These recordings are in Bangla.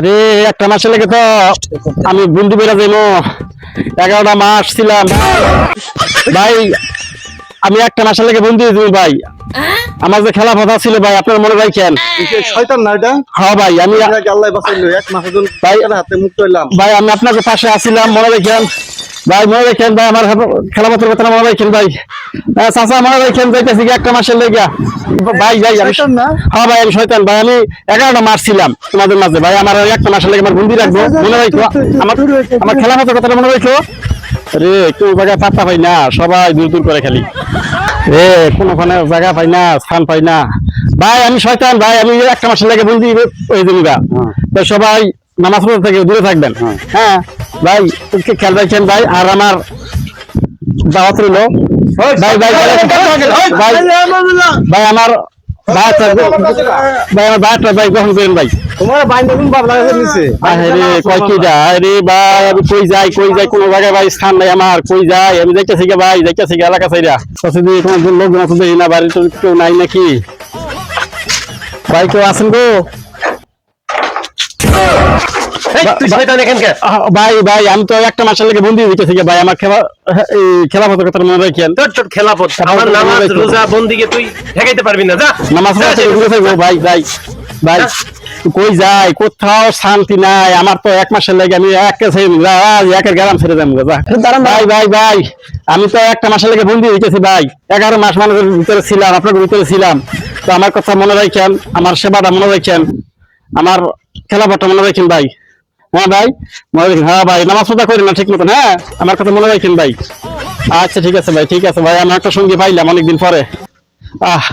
আরে একটা মাসে লেগে তো আমি বন্ধু বেড়া যাইমো এগারোটা মাস ছিলাম। ভাই আমি একটা মাসে লেগে বন্ধু তুমি ভাই। আমার যে খেলা কথা ছিল ভাই আপনার মনে রাখেন? শয়তান না এটা? হ্যাঁ ভাই আমি আপনাকে আল্লাহ বাঁচাইলো এক মাসের জন্য ভাই হাতে মুক্ত হইলাম ভাই আমি আপনার পাশে আসছিলাম মনে রাখেন? ভাই মনে রাখেন ভাই আমার খেলা পত্র কথা মনে রাখেন ভাই। হ্যাঁ, চাচা মনে রাখেন যাইতেছি একটা মাসের লেগে। ভাই আমি হ্যাঁ ভাই আমি শয়তান। ভাই আমি এগারোটা মাস ছিলাম তোমাদের মাঝে। ভাই আমার একটা মাসের লেগে আমার বন্দি রাখব। মনে রাখো আমার আমার খেলা পত্র কথাটা মনে রাখো। রে কেউ জায়গায় পাত্তা পাই না সবাই দূর দূর করে খেলি। রে কোনো কোনো জায়গা পাই না স্থান পাই না। ভাই আমি শয়তান ভাই আমি একটা মাসের লেগে বন্দি ওই দিনগা তো সবাই নামাজ থেকে দূরে থাকবেন। হ্যাঁ। ভাই একটু খেয়াল রাখছেন ভাই আর আমার দাওয়াত রইল। ভাই ভাই ভাই ভাই আমার বাচ্চা ভাই আমার বাচ্চা ভাই গ্রহণ করেন ভাই। তোমার বাইন দেখুন বাবলা গাছের নিচে আরে কয় কি যায়? রে ভাই আমি কই যাই কই যাই? কোনো জায়গায় ভাই স্থান নাই আমার। কই যাই? আমি যাইতেছি গে ভাই যাইতেছি গে এলাকা সাইরা কাছে কোনো লোকজন আছে না বাড়ি তো কেউ নাই নাকি? ভাই কেউ আছেন গো তুই শয়তান এখানকার আহ, ভাই ভাই আমি তো একটা মাসের লেগে বন্দি দিতেছি গে ভাই আমার খেলা এই খেলা পথের কথা মনে রাখেন তোর তোর খেলাপথ আমার নামাজ রোজা বন্দিকে তুই ঠেকাইতে পারবি না যা। নামাজ ভাই ভাই ভাই কই যাই কোথাও শান্তি নাই আমার তো এক মাসের লাগে আমি এক একের গ্রাম ছেড়ে যাব ভাই ভাই ভাই আমি তো একটা মাসের লাগে বন্দি হইতেছি ভাই। এগারো মাস মানুষের ভিতরে ছিলাম আপনার ভিতরে ছিলাম। তো আমার কথা মনে রাখেন আমার সেবাটা মনে রাখেন আমার খেলাপটটা মনে রাখেন ভাই। হ্যাঁ ভাই মনে রাখেন হ্যাঁ ভাই নামাজ পড়া করি না ঠিক মতন হ্যাঁ? আমার কথা মনে রাখেন ভাই। আচ্ছা ঠিক আছে ভাই ঠিক আছে ভাই আমার একটা সঙ্গী পাইলাম অনেকদিন পরে। আহ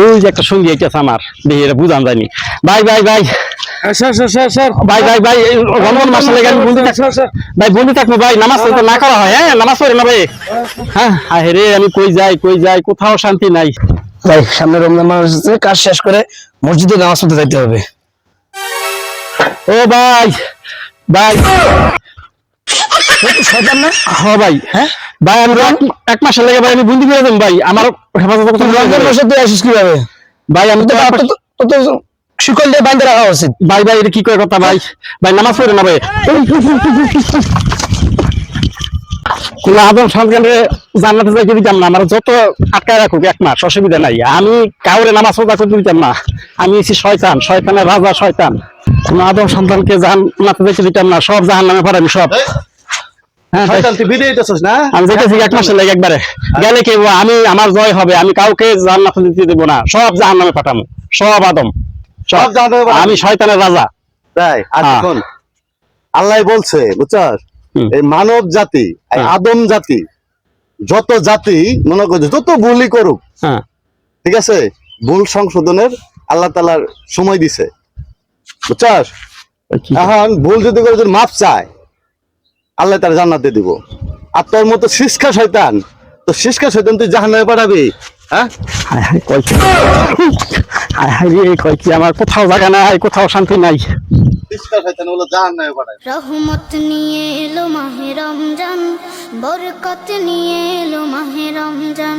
ওই যে একটা সঙ্গী এসেছে আমার দেখি এটা বুঝান যায়নি। ভাই ভাই ভাই। Sir sir sir sir. ভাই ভাই ভাই এই মাসে লেগে আমি বন্দি ভাই বন্দি থাকব ভাই নামাজ তো না করা হয় হ্যাঁ? নামাজ পড়ে না ভাই? হ্যাঁ হ্যাঁ রে আমি কই যাই কই যাই কোথাও শান্তি নাই। ভাই সামনে রমজান মাস কাজ শেষ করে মসজিদে নামাজ পড়তে যাইতে হবে। ও ভাই ভাই শয়তান না? হ্যাঁ ভাই হ্যাঁ? ভাই আমি এক- মাসের লেগে ভাই আমি বন্দি করে দেব ভাই। আমার হেফাজত করতে রমজান মাসে তুই আসিস কীভাবে? ভাই আমি তো এক মাস- তো তো শিকল দিয়ে বাঁধে রাখা উচিত। ভাই ভাই এটা কি করে কথা ভাই? ভাই নামাজ পড়ে না ভাই। কোন আদম সন্তানরে জান্নাতে যাইতে দিতাম না। আমার যত আটকায় রাখুক এক মাস অসুবিধা নাই। আমি কাউরে নামাজ পড়া করতে দিতাম না। আমি হচ্ছি শয়তান শয়তানের রাজা শয়তান। কোন আদম সন্তানকে দিতাম না সব জাহান নামে পারামি সব। হ্যাঁ ভাই, শয়তান তুই বিদায় দিতেছিস না? আমি যাইতেছি এক মাসের লাগে একবারে। গেলে কি আমি আমার জয় হবে আমি কাউকে জান্নাতে দিতে দেবো না। সব জাহান নামে পাঠাবো সব আদম। সব। সব জাহান্নামে পাঠাবো। আমি শয়তানের রাজা। তাই হ্যাঁ। এখন আল্লাহ বলছে বুঝছস? এই মানব জাতি হ্যাঁ। আদম জাতি যত জাতি মনে করছে যত ভুলই করুক হ্যাঁ। ঠিক আছে? ভুল সংশোধনের আল্লাহ তালার সময় দিছে। বুঝছস? এখন ভুল যদি করে যদি মাপ চায় আল্লাহ তার জান্নাতে দিব। আর তোর মতো শিষ্কা শয়তান তো শিষ্কা শয়তান তুই জাহান্নামে পাঠাবি হ্যাঁ? হায় হায় কয় কি? হায় হায় রে কয় কি? আমার কোথাও জায়গা নাই কোথাও শান্তি নাই। রহমত নিয়ে এলো মাহে রমজান বরকত নিয়ে এলো মাহে রমজান।